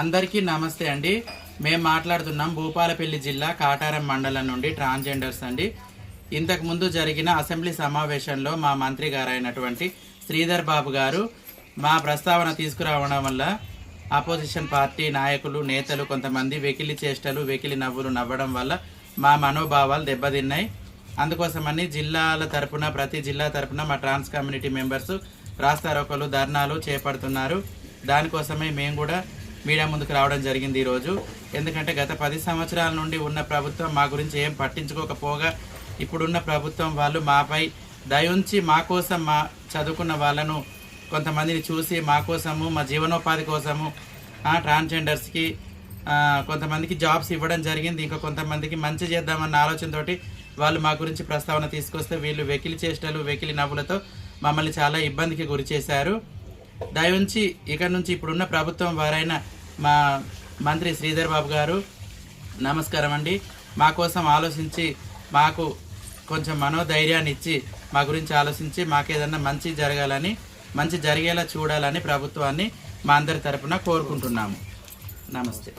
అందరికీ నమస్తే అండి. మేము మాట్లాడుతున్నాం భూపాలపల్లి జిల్లా కాటారం మండలం నుండి ట్రాన్స్జెండర్స్ అండి. ఇంతకుముందు జరిగిన అసెంబ్లీ సమావేశంలో మా మంత్రి గారైనటువంటి శ్రీధర్ బాబు గారు మా ప్రస్తావన తీసుకురావడం వల్ల ఆపోజిషన్ పార్టీ నాయకులు నేతలు కొంతమంది వెకిలి చేష్టలు వెకిలి నవ్వులు నవ్వడం వల్ల మా మనోభావాలు దెబ్బతిన్నాయి. అందుకోసమని జిల్లాల తరపున ప్రతి జిల్లా తరపున మా ట్రాన్స్ కమ్యూనిటీ మెంబర్స్ రాస్తారోకలు ధర్నాలు చేపడుతున్నారు. దానికోసమే మేము కూడా మీడియా ముందుకు రావడం జరిగింది ఈరోజు. ఎందుకంటే గత పది సంవత్సరాల నుండి ఉన్న ప్రభుత్వం మా గురించి ఏం పట్టించుకోకపోగా ఇప్పుడున్న ప్రభుత్వం వాళ్ళు మాపై దయుంచి మా కోసం మా చదువుకున్న వాళ్ళను కొంతమందిని చూసి మా కోసము మా జీవనోపాధి కోసము ట్రాన్స్జెండర్స్కి కొంతమందికి జాబ్స్ ఇవ్వడం జరిగింది. ఇంకా కొంతమందికి మంచి చేద్దామన్న ఆలోచనతోటి వాళ్ళు మా గురించి ప్రస్తావన తీసుకొస్తే వీళ్ళు వెకిలి చేష్టలు వెకిలి నవ్వులతో మమ్మల్ని చాలా ఇబ్బందికి గురి చేశారు. దయవుంచి ఇక నుంచి ఇప్పుడున్న ప్రభుత్వం వారైన మా మంత్రి శ్రీధర్ బాబు గారు నమస్కారం అండి. మా కోసం ఆలోచించి మాకు కొంచెం మనోధైర్యాన్ని ఇచ్చి మా గురించి ఆలోచించి మాకేదన్నా మంచి జరగాలని మంచి జరిగేలా చూడాలని ప్రభుత్వాన్ని మా అందరి తరపున కోరుకుంటున్నాము. నమస్తే.